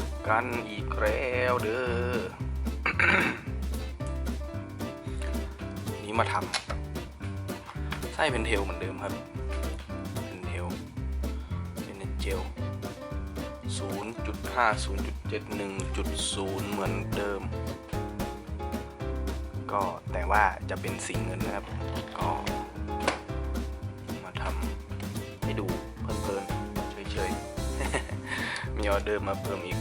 บกันอีกแล้วเด้อ นี้มาทำไส้เป็นเทลเหมือนเดิมครับ เป็นเทลเป็นเจล0.5 0.71.0 เหมือนเดิม ก็แต่ว่าจะเป็นสีเงินนะครับ ก็มาทำให้ดูเพลินๆเฉยๆ มีออเดอร์มาเพิ่มอีก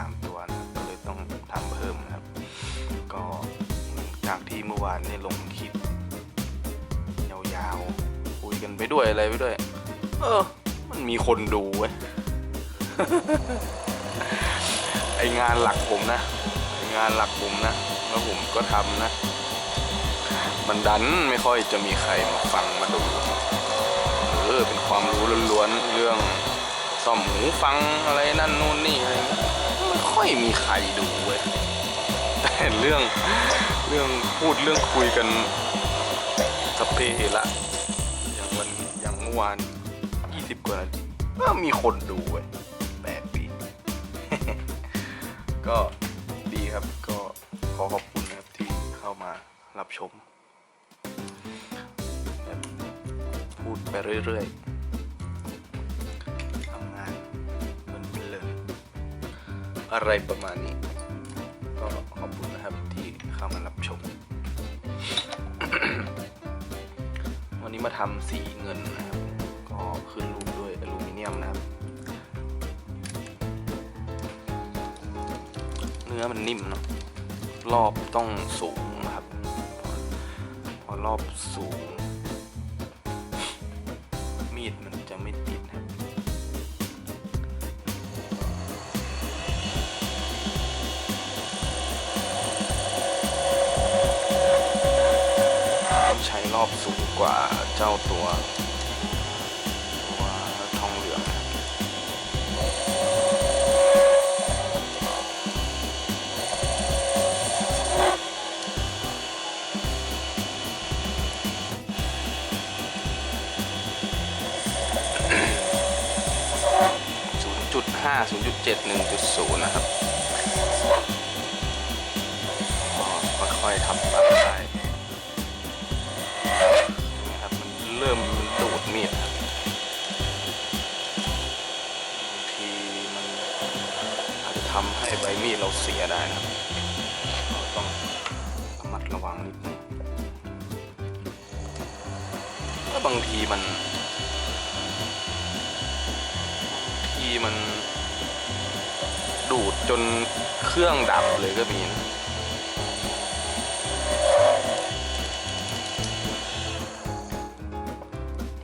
3 ตัวนะครับก็เลยต้องทำเพิ่มนะครับ ก็จากที่เมื่อวานได้ลงคลิปยาวๆคุยกันไปด้วยอะไรไปด้วย เออ มันมีคนดูเว้ยไองานหลักผมนะไองานหลักผมนะแล้วผมก็ทำนะ มันดันไม่ค่อยจะมีใครมาฟังมาดูเออเป็นความรู้ล้วนๆเรื่องซ่อมหูฟังอะไรนั่นนู่นนี่ ไรเงี้ยไม่มีใครดูเว้ยแต่เรื่องเรื่องพูดเรื่องคุยกันสเปละอย่างวันอย่างเมื่อวาน 20 กว่านาทีก็มีคนดูเว้ยแปลกดีก็ดีครับก็ขอขอบคุณนะครับที่เข้ามารับชม พูดไปเรื่อยๆ อะไรประมาณนี้ ก็ขอบคุณนะครับที่เข้ามารับชม วันนี้มาทำสีเงินนะครับ ก็ขึ้นรูปด้วยอลูมิเนียมนะครับ เนื้อมันนิ่มเนาะรอบต้องสูงนะครับ พอรอบสูง มีดมัน รอบสูงกว่าเจ้าตัวทองเหลืองศูนย์จุดห้าศูนย์จุดเจ็ดหนึ่งจุดศูนย์นะครับก็ค่อยๆทำไป มีดเราเสียได้นะครับเราต้องระมัดระวังนิดนึงแล้วบางทีมันทีมันดูดจนเครื่องดับเลยก็มีนะ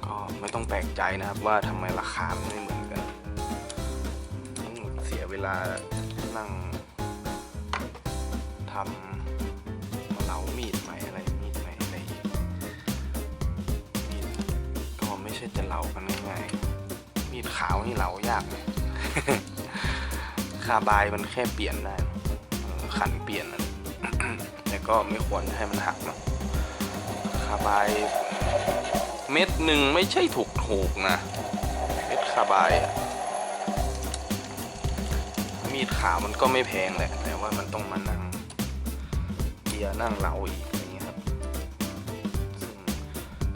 ก็ไม่ต้องแปลกใจนะครับว่าทำไมราคาไม่เหมือนกันต้องเสียเวลา นั่งทำเหลามีดใหม่อะไรมีดใหม่อะไรอีกมีดก็ไม่ใช่จะเหลากันง่ายๆมีดขาวนี่เหลายากเลยคาบายมันแค่เปลี่ยนได้ขันเปลี่ยนแต่ก็ไม่ควรให้มันหักนะคาบายเม็ดหนึ่งไม่ใช่ถูกถูกนะ เม็ดคาบายอะ มีดขาวมันก็ไม่แพงแหละ แต่ว่ามันต้องมานั่งเกียร์นั่งเหลาอีกอย่างเงี้ยครับซึ่ง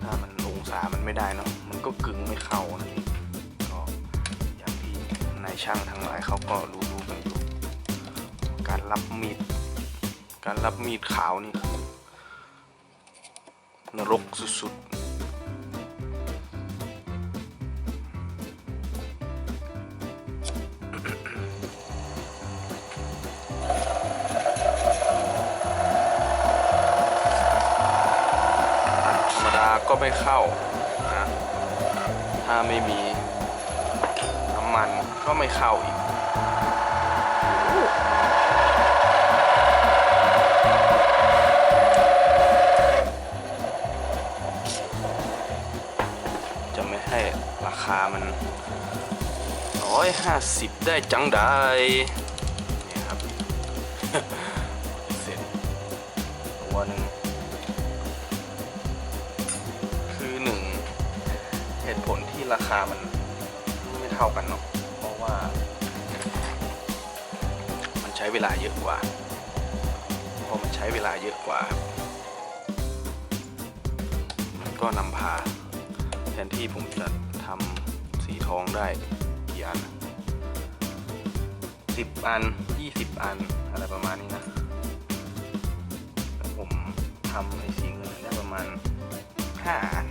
ถ้ามันองศามันไม่ได้เนาะมันก็กึ่งไม่เข้านั่นเองก็อย่างที่นายช่างทั้งหลายเขาก็รู้รู้ๆกันอยู่การรับมีดการรับมีดขาวนี่คือนรกสุดๆ ก็ไม่เข้านะถ้าไม่มีน้ำมันก็ไม่เข้าอีกจะไม่ให้ราคามันร้อยห้าสิบได้จังได้เนี่ยครับเสร็จตัวหนึ่ง ราคามันไม่เท่ากันเนาะเพราะว่า มันใช้เวลาเยอะกว่าเพราะมันใช้เวลาเยอะกว่า มันก็นำพาแทนที่ผมจะทำสีทองได้กี่อันสิบอันยี่สิบอันอะไรประมาณนี้นะผมทำในสีเงินได้ประมาณห้าอัน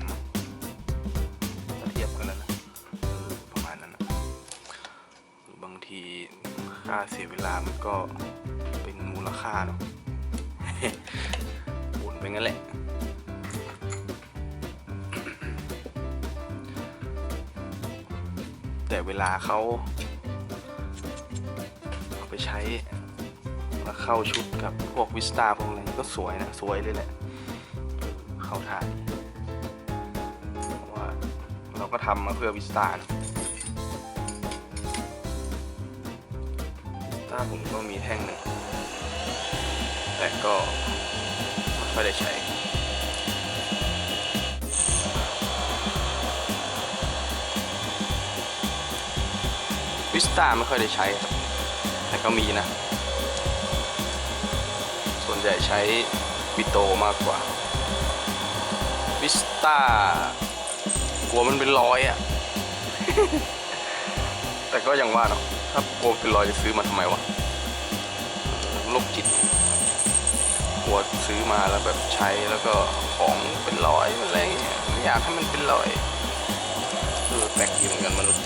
ค่าเสียเวลามันก็เป็นมูลค่าเนาะปุ่นไปงั้นแหละ แต่เวลาเขาเอาไปใช้มาเข้าชุดกับพวกวิสตาพวกอะไรก็สวยนะ สวยเลยแหละ เข้าทานเพราะว่าเราก็ทำมาเพื่อวิสตานะาผมก็มีแท่งหนึ่งแต่ก็ไม่ค่อยได้ใช้วิสตาไม่ค่อยได้ใช้ แต่ก็มีนะ ส่วนใหญ่ใช้วิโตมากกว่า วิสตากลัวมันเป็นรอยอะ่ะ แต่ก็ยังว่าเนาะ ถ้ากลัวเป็นรอยจะซื้อมาทำไมวะ โรคจิตกลัวซื้อมาแล้วแบบใช้แล้วก็ของเป็นรอยอะไรเงี้ยไม่อยากให้มันเป็นรอยเออแปลกดีเหมือนกันมนุษย์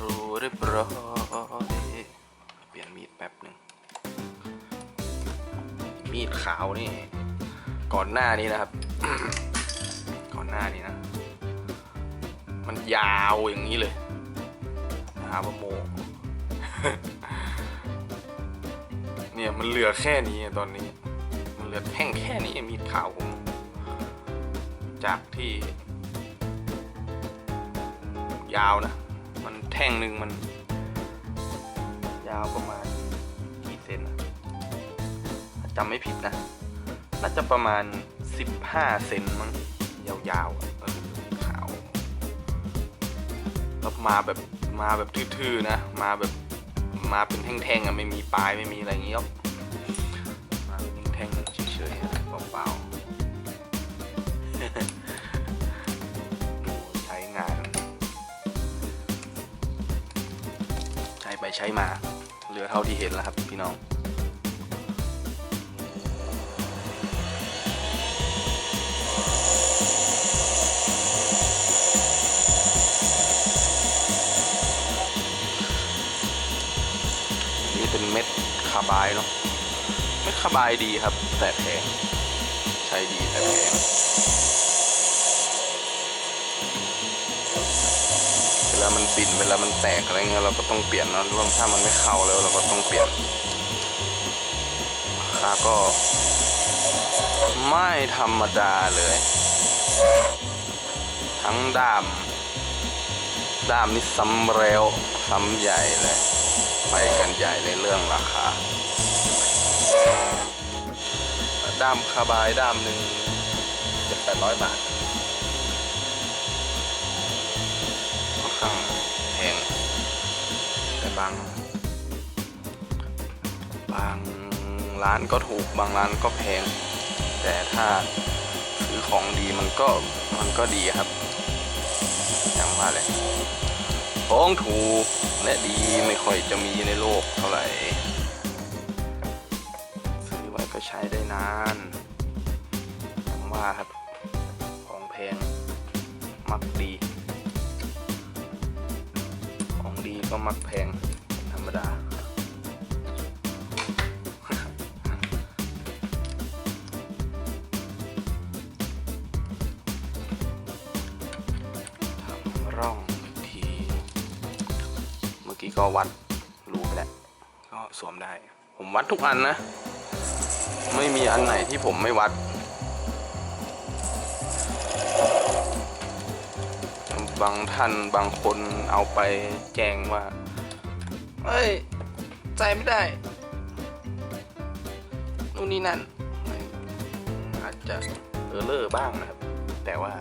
รู้เรียบร้อยเปลี่ยนมีดแป๊บหนึ่งมีดขาวนี่ ก่อนหน้านี้นะครับ ก่อนหน้านี้นะ มันยาวอย่างนี้เลยหาว่าโมเนี่ยมันเหลือแค่นี้ตอนนี้ มันเหลือแท่งแค่นี้มีดขาวผมจากที่ ยาวนะ มันแท่งหนึ่งมัน ยาวประมาณกี่เซนอะจำไม่ผิดนะ น่าจะประมาณ 15 เซนมั้งยาวๆ แล้วมาแบบมาแบบทื่อๆนะ มาแบบมาเป็นแท่งๆอะไม่มีปลายไม่มีอะไรอย่างงี้หรอกมาเป็นแท่งๆเฉยๆเปล่าๆใช้งาน ใช้ไปใช้มา เหลือเท่าที่เห็นแล้วครับพี่น้อง คาบายเนาะเม็ดคาบายดีครับ แต่แพงใช้ดีแต่แพงเวลามันบินเวลามันแตกอะไรเงี้ยเราก็ต้องเปลี่ยนเนอะรวมถ้ามันไม่เข้าแล้วเราก็ต้องเปลี่ยนราคาก็ ไม่ธรรมดาเลย ทั้งด้ามด้ามนี่ซ้ำเร็วซ้ำใหญ่เลย ไปกันใหญ่ในเรื่องราคา ด้ามคาบายด้ามหนึ่งเจ็ดแปดร้อยบาทค่อนข้างแพงแต่บาง บางร้านก็ถูกบางร้านก็แพง แต่ถ้าซื้อของดีมันก็มันก็ดีครับอย่างว่าแหละ ของถูกและดีไม่ค่อยจะมีในโลกเท่าไหร่ซื้อไว้ก็ใช้ได้นานอย่างว่าครับ ของแพงมักดี ของดีก็มักแพงธรรมดา ก็วัดรูไปแล้วก็สวมได้ ผมวัดทุกอันนะ ไม่มีอันไหนที่ผมไม่วัดบางท่านบางคนเอาไปแจ้งว่าเฮ้ยใจไม่ได้นู่นนี่นั่นอาจจะเออเลอร์บ้างนะครับ แต่ว่า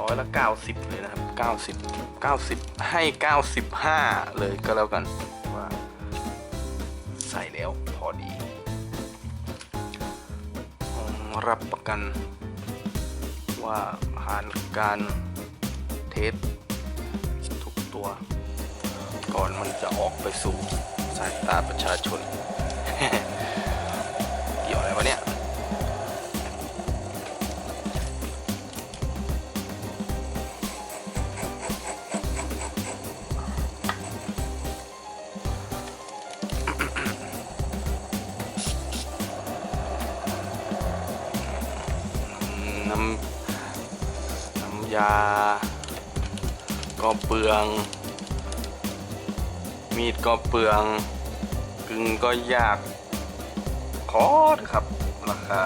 ร้อยละเก้าสิบเลยนะครับเก้าสิบเก้าสิบให้เก้าสิบห้าเลยก็แล้วกันว่าใส่แล้วพอดีผมรับประกันว่าผ่านการเทสทุกตัว ก่อนมันจะออกไปสู่สายตาประชาชน น้ำน้ำยา ก็เปลือง มีดก็เปลืองกึ่งก็ยากขอเถอะครับราคา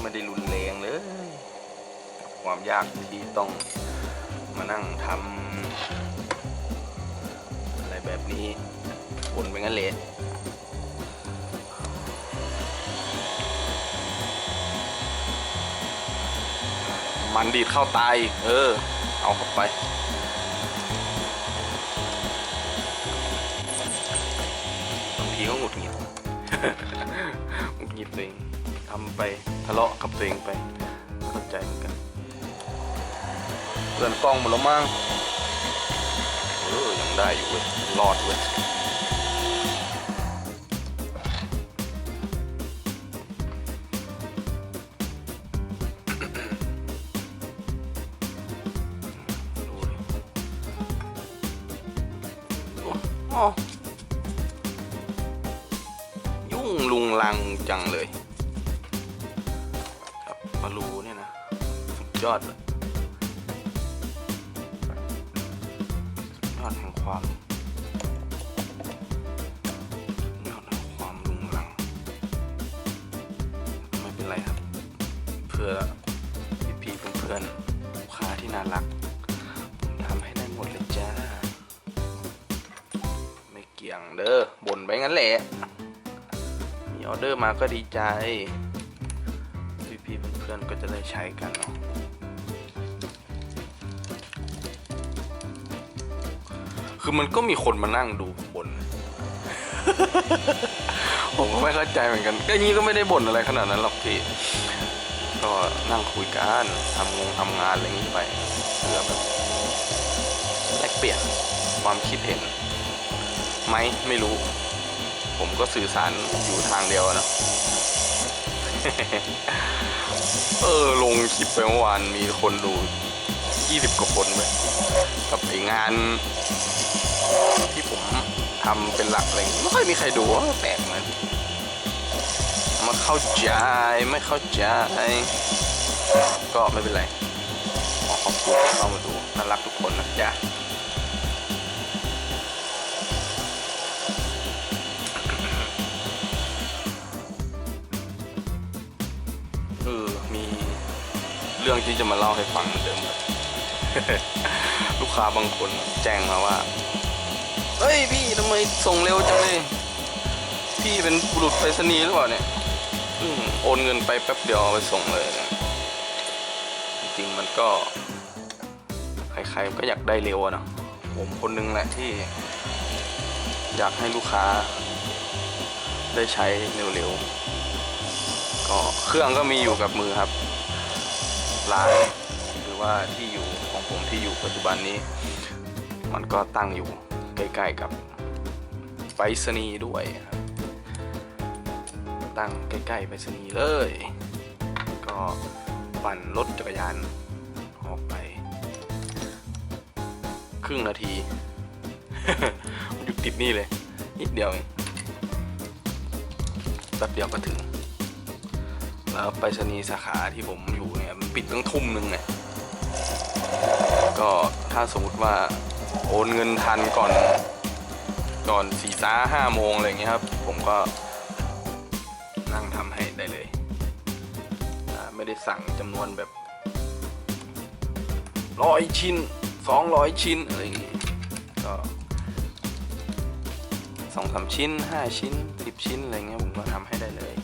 ไม่ได้รุนแรงเลย ความยากที่ต้องมานั่งทำอะไรแบบนี้บนไปงั้นเลย มันดีดเข้าตายเออ เอาเข้าไปบางทีก็หงุดหงิดหงุดหงิดตัวเองทำไปทะเลาะกับตัวเองไปเข้าใจเหมือนกันเพื่อนกล้องหมดแล้วมั้งเออยังได้อยู่เว้ยรอดเว้ย โอ้ยุ่งลุงลังจังเลย ครับมารูเนี่ยนะ สุดยอดเลย ยงเด้อบ่นไปงั้นแหละ มีออเดอร์มาก็ดีใจ พี่ๆเพื่อนๆก็จะได้ใช้กันเนาะคือมันก็มีคนมานั่งดูบน ผมก็ไม่เข้าใจเหมือนกัน ก็นี้ก็ไม่ได้บ่นอะไรขนาดนั้นหรอกพี่ ก็นั่งคุยกันทำงงทำงานอะไรนี้ไปเพื่อแบบแลกเปลี่ยนความคิดเห็น ไหมไม่รู้ ผมก็สื่อสารอยู่ทางเดียวนะเออ ลงคลิปไปเมื่อวานมีคนดู 20 กว่าคนเลยกับไองานที่ผมทำเป็นหลักอะไรอย่างงี้ไม่ค่อยมีใครดูแปลกเหมือนกันมาเข้าใจไม่เข้าใจ ก็ไม่เป็นไรขอขอบคุณที่เข้ามาดูน่ารักทุกคนนะจ๊ะ เออมีเรื่องที่จะมาเล่าให้ฟังเหมือนเดิมครับ ลูกค้าบางคนแจ้งมาว่า เฮ้ยพี่ทำไมส่งเร็วจังเลย พี่เป็นบุรุษไปรษณีย์หรือเปล่าเนี่ยอืมโอนเงินไปแป๊บเดียวเอาไปส่งเลยนะจริงมันก็ ใครๆก็อยากได้เร็วอะเนาะผมคนหนึงแหละที่ อยากให้ลูกค้า ได้ใช้เร็วๆ ก็เครื่องก็มีอยู่กับมือครับร้านหรือว่าที่อยู่ของผมที่อยู่ปัจจุบันนี้ มันก็ตั้งอยู่ใกล้ๆกับไปรษณีย์ด้วยครับตั้งใกล้ๆไปรษณีย์เลย ก็ปั่นรถจักรยานออกไป ครึ่งนาทีอยู่ติดนี่เลย นิดเดียวเองแป๊บเดียวก็ถึง ไปรษณีย์สาขาที่ผมอยู่เนี่ยมันปิดตั้งทุ่มหนึ่งเนี่ยก็ถ้าสมมติว่าโอนเงินทันก่อนก่อนสี่ซ้าห้าโมงอะไรเงี้ยครับ ผมก็นั่งทำให้ได้เลย ไม่ได้สั่งจำนวนแบบร้อยชิ้นสองร้อยชิ้นอะไรอย่างงี้ก็สองสามชิ้นห้าชิ้นสิบชิ้นอะไรเงี้ยผมก็ทำให้ได้เลย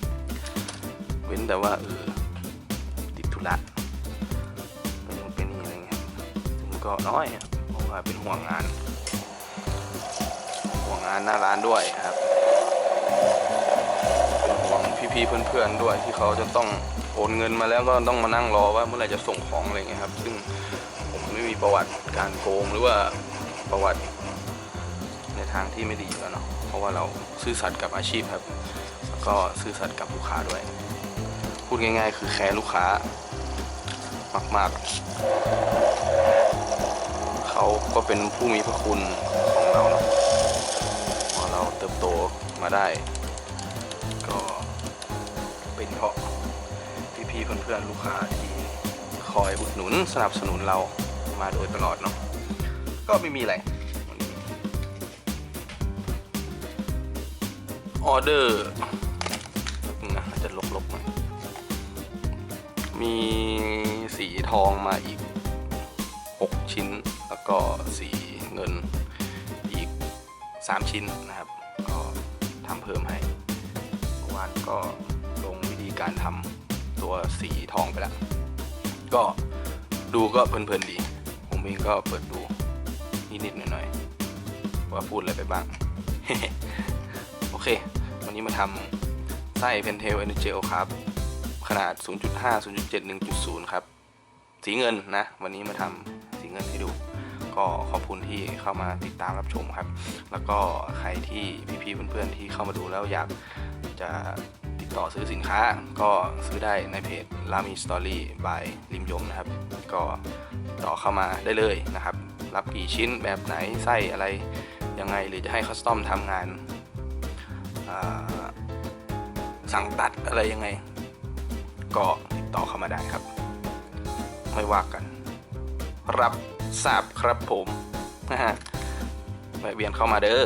ว้นแต่ว่าเออติดธุระก็น้อยครับเพราะว่าเป็นห่วงงาน ห่วงงานหน้าร้านด้วยครับเป็นห่วงพี่ๆเพื่อนๆด้วยที่เขาจะต้องโอนเงินมาแล้วก็ต้องมานั่งรอว่าเมื่อไหร่จะส่งของอะไรเงี้ยครับ ซึ่งผมไม่มีประวัติการโกงหรือว่าประวัติในทางที่ไม่ดีแล้วเนาะเพราะว่าเราซื่อสัตย์กับอาชีพครับ แล้วก็ซื่อสัตย์กับลูกค้าด้วย พูดง่ายๆ คือแคร์ลูกค้ามากๆ เขาก็เป็นผู้มีพระคุณของเราเนาะพอเราเติบโตมาได้ ก็เป็นเพราะพี่ๆเพื่อนๆลูกค้าที่คอยอุดหนุนสนับสนุนเรามาโดยตลอดเนาะก็ไม่มีอะไรออเดอร์นะจะลกๆ มีสีทองมาอีก 6 ชิ้น แล้วก็สีเงินอีก 3 ชิ้นนะครับ ก็ทำเพิ่มให้เมื่อวานก็ลงวิธีการทำตัวสีทองไปแล้ว ก็ดูก็เพลินๆดี ผมเองก็เปิดดูนิดๆหน่อยๆว่าพูดอะไรไปบ้าง โอเค วันนี้มาทำไส้เพนเทลเอเนเจลครับ ขนาด 0.5 0.7 1.0 ครับ สีเงินนะ วันนี้มาทำสีเงินให้ดู ก็ขอบคุณที่เข้ามาติดตามรับชมครับ แล้วก็ใครที่พี่ๆเพื่อนๆที่เข้ามาดูแล้วอยากจะติดต่อซื้อสินค้าก็ซื้อได้ในเพจ Lami Story by ริมยมนะครับ ก็ต่อเข้ามาได้เลยนะครับ รับกี่ชิ้นแบบไหนไส้อะไรยังไงหรือจะให้คัสตอมทำงานสั่งตัดอะไรยังไง ก็ติดต่อเข้ามาได้ครับ ไม่ว่ากัน รับทราบครับผมนะฮะแวะเวียนเข้ามาเด้อ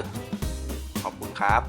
ขอบคุณครับ